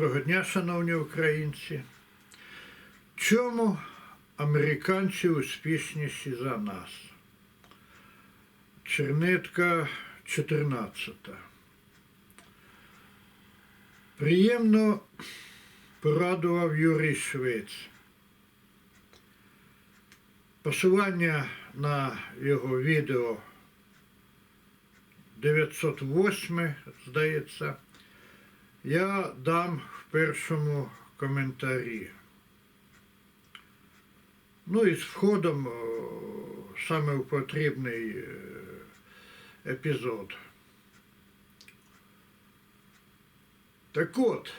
Доброго дня, шановні українці. Чому американці успішніші за нас? Чернетка 14. Приємно порадував Юрій Швець. Посилання на його відео 908, здається, я дам в першому коментарі. Ну і з входом саме в потрібний е, епізод. Так от,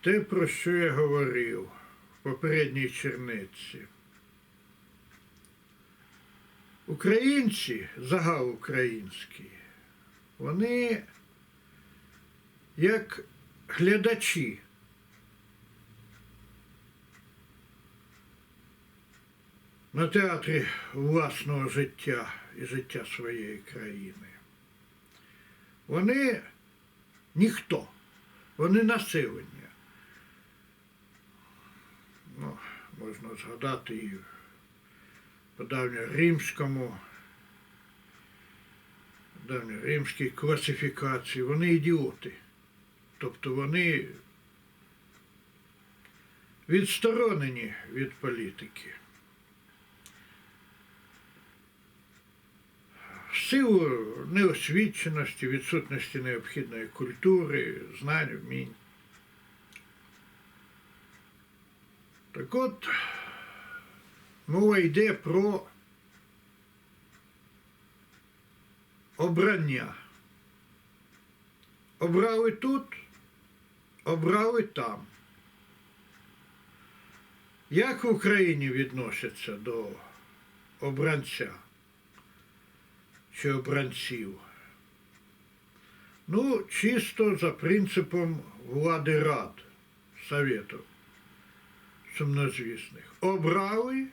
те, про що я говорив в попередній черниці. Українці, загал український, вони як глядачі. На театрі власного життя і життя своєї країни. Вони ніхто, вони населення. Ну, можна згадати і по давньоримському, давньоримській класифікації. Вони ідіоти. Тобто вони відсторонені від політики. В силу неосвіченості, відсутності необхідної культури, знань, вмінь. Так от, мова йде про обрання. Обрали тут, обрали там. Як в Україні відносяться до обранця чи обранців? Ну, чисто за принципом влади рад, советів сумнозвісних. Обрали,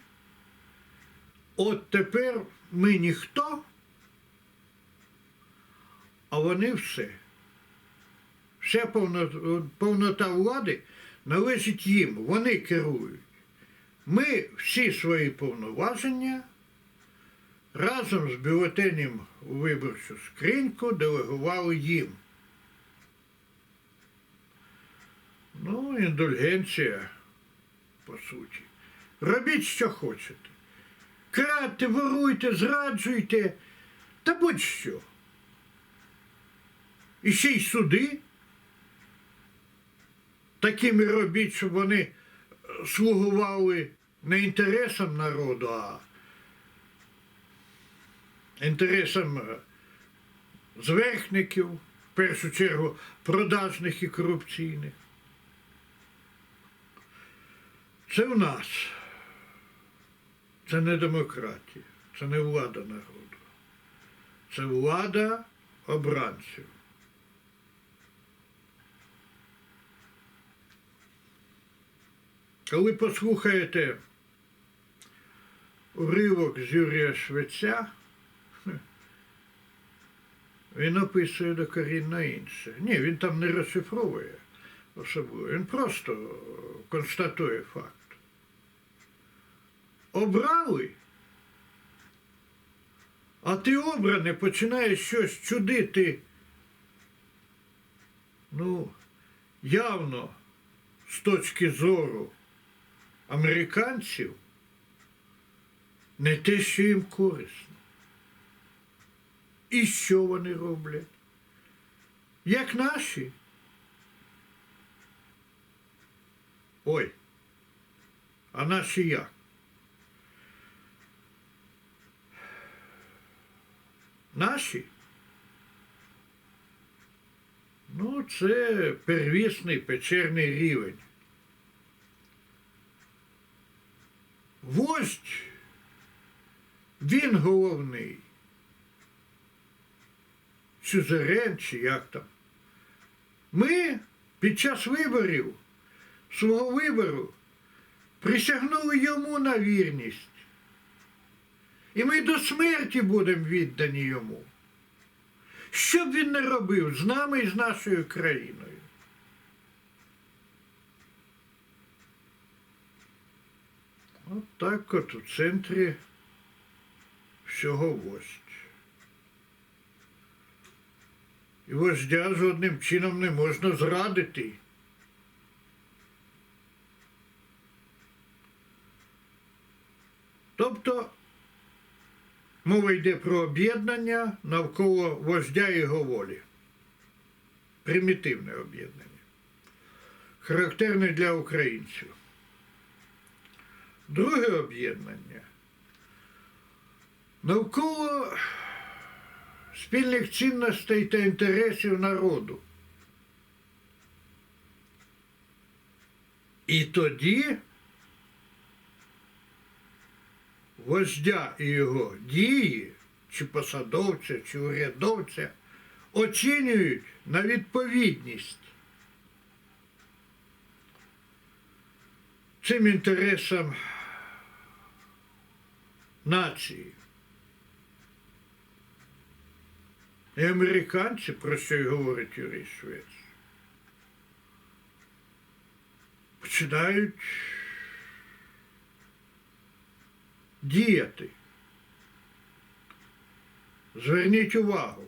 от тепер ми ніхто, а вони все. Вся повнота, влади належить їм, вони керують. Ми всі свої повноваження разом з бюлетенем у виборчу скриньку делегували їм. Ну, індульгенція, по суті. Робіть, що хочете. Крадьте, воруйте, зраджуйте, та будь-що. І ще й суди. Такими робіть, щоб вони слугували не інтересам народу, а інтересам е, зверхників, в першу чергу продажних і корупційних. Це в нас. Це не демократія, це не влада народу. Це влада обранців. Коли послухаєте уривок з Юрія Швеця, він описує докорінно інше. Ні, він там не розшифровує особливо, він просто констатує факт. Обрали, а ти обране починаєш щось чудити. Ну, явно з точки зору американців не те, що їм корисно. І що вони роблять? Як наші? Ой, а наші як? Наші? Ну, це первісний печерний рівень. Вождь, він головний. Сюзерен чи як там. Ми під час виборів, свого вибору, присягнули йому на вірність. І ми до смерті будемо віддані йому. Що б він не робив з нами і з нашою країною? От так от у центрі всього вождь. І вождя жодним чином не можна зрадити. Тобто мова йде про об'єднання навколо вождя і його волі. Примітивне об'єднання. Характерне для українців. Друге об'єднання навколо спільних цінностей та інтересів народу. І тоді вождя і його дії, чи посадовця, чи урядовця оцінюють на відповідність цим інтересам нації. І американці, про що й говорить Юрій Швець, починають діяти. Зверніть увагу.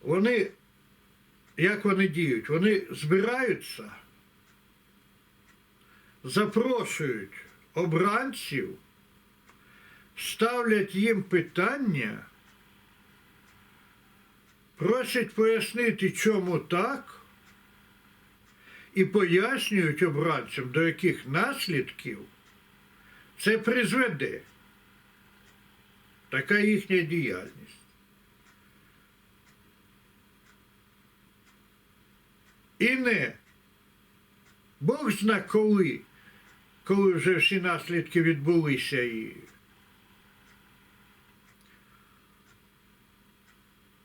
Вони, як вони діють? Вони збираються, запрошують обранців, ставлять їм питання, просять пояснити, чому так і пояснюють обранцям, до яких наслідків це призведе. Така їхня діяльність. І не Бог зна коли, коли вже всі наслідки відбулися і.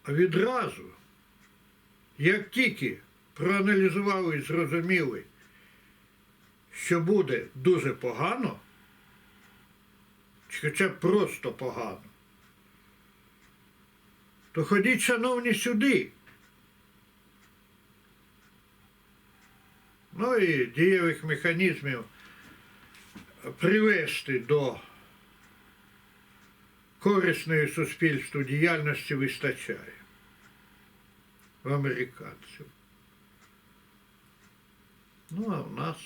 Відразу, як тільки проаналізували і зрозуміли, що буде дуже погано, чи хоча б просто погано, то ходіть, шановні, сюди. Ну і дієвих механізмів привести до корисної суспільству діяльності вистачає в американців. Ну, а в нас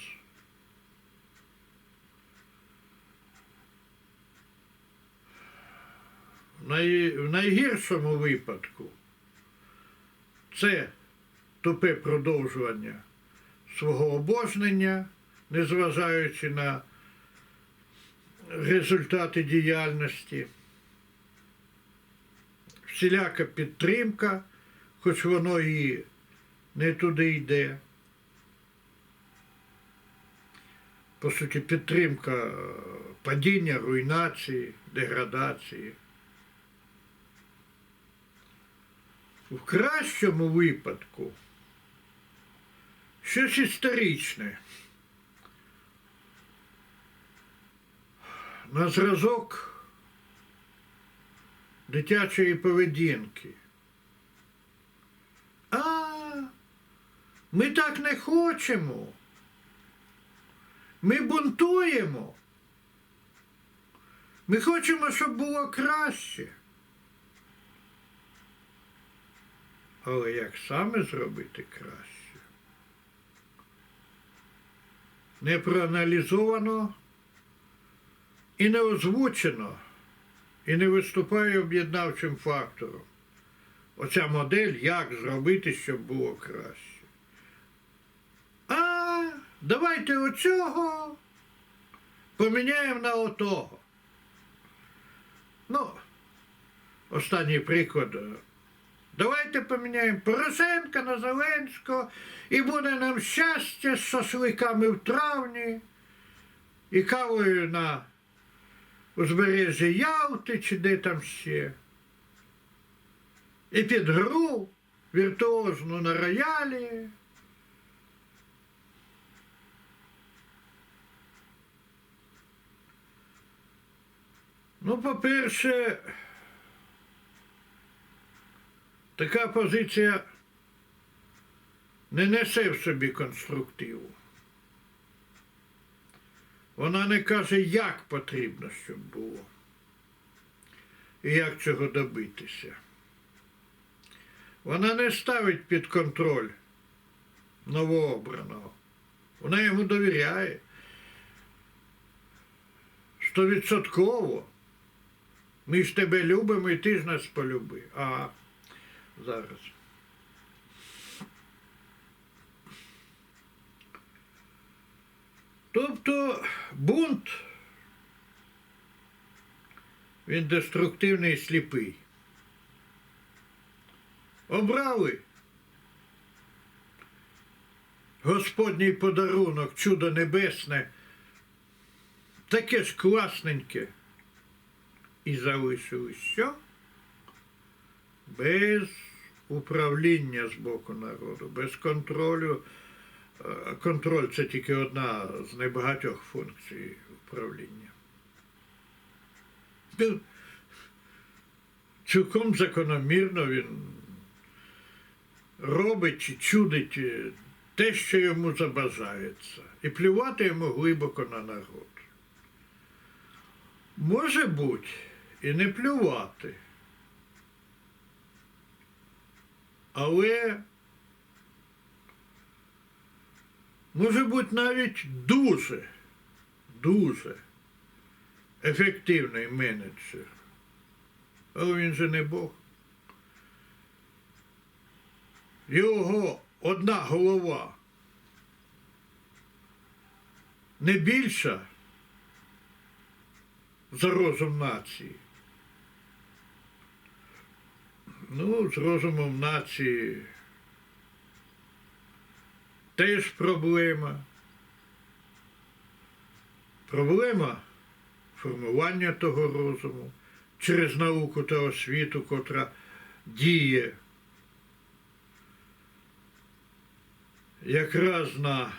в, най... в найгіршому випадку це тупе продовжування свого обожнення, незважаючи на результати діяльності, всіляка підтримка, хоч воно і не туди йде. По суті, підтримка падіння, руйнації, деградації. В кращому випадку щось історичне. На зразок дитячої поведінки. А, ми так не хочемо. Ми бунтуємо. Ми хочемо, щоб було краще. Але як саме зробити краще? Не проаналізовано і не озвучено, і не виступає об'єднавчим фактором. Оця модель, як зробити, щоб було краще. А давайте оцього поміняємо на отого. Ну, останній приклад. Давайте поміняємо Порошенка на Зеленського і буде нам щастя з шашликами в травні і кавою на узбережжі Ялти чи де там ще. І під гру віртуозну на роялі. Ну, по-перше, така позиція не несе в собі конструктиву. Вона не каже, як потрібно, щоб було. І як цього добитися. Вона не ставить під контроль новообраного. Вона йому довіряє. Стовідсотково. Ми ж тебе любимо і ти ж нас полюби. А зараз. Тобто бунт, він деструктивний і сліпий. Обрали Господній подарунок, чудо небесне, таке ж класненьке. І залишили що? Без управління з боку народу, без контролю. Контроль це тільки одна з небагатьох функцій управління. Цілком закономірно він робить чи чудить те, що йому забажається, і плювати йому глибоко на народ. Може бути, і не плювати. Але може бути навіть дуже, дуже ефективний менеджер. Але він же не Бог. Його одна голова не більша за розум нації. Ну, з розумом нації теж проблема. Проблема формування того розуму через науку та освіту, котра діє якраз на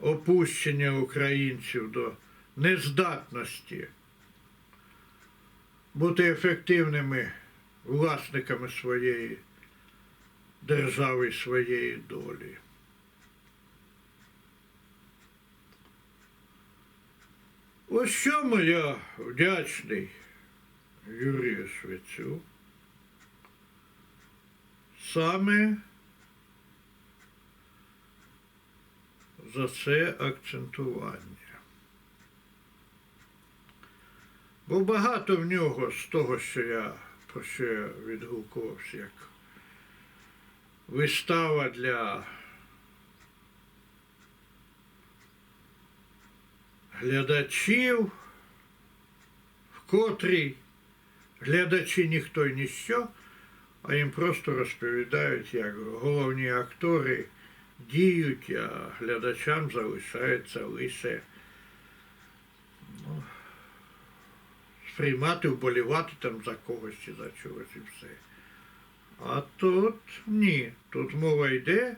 опущення українців до нездатності бути ефективними власниками своєї держави, своєї долі. Ось чому я вдячний Юрію Швецю. Саме за це акцентування. Бо багато в нього з того, що я про що я відгукувався, як вистава для глядачів, в котрій глядачі ніхто й ніщо, а їм просто розповідають, як головні актори діють, а глядачам залишається лише ну, сприймати, вболівати там за когось чи за чогось і все. А тут ні. Тут мова йде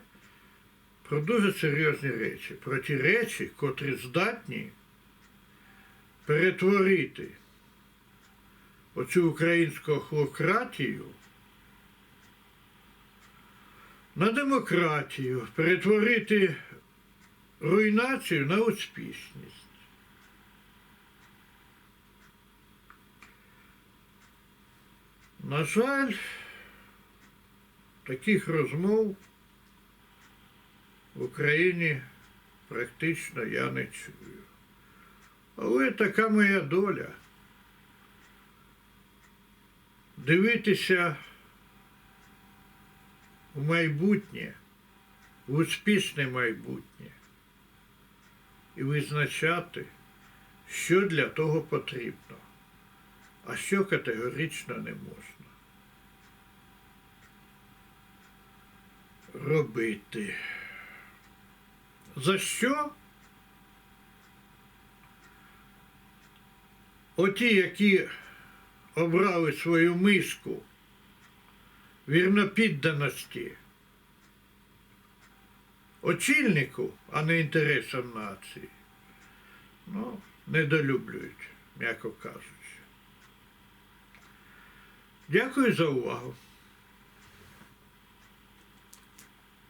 про дуже серйозні речі, про ті речі, котрі здатні перетворити оцю українську хлократію на демократію, перетворити руйнацію на успішність. На жаль, таких розмов в Україні практично я не чую. Але така моя доля. Дивитися в майбутнє, в успішне майбутнє і визначати, що для того потрібно, а що категорично не можна робити. За що? Оті, які обрали свою мишку вірнопідданості очільнику, а не інтересам нації. Ну, недолюблюють, м'яко кажучи. Дякую за увагу.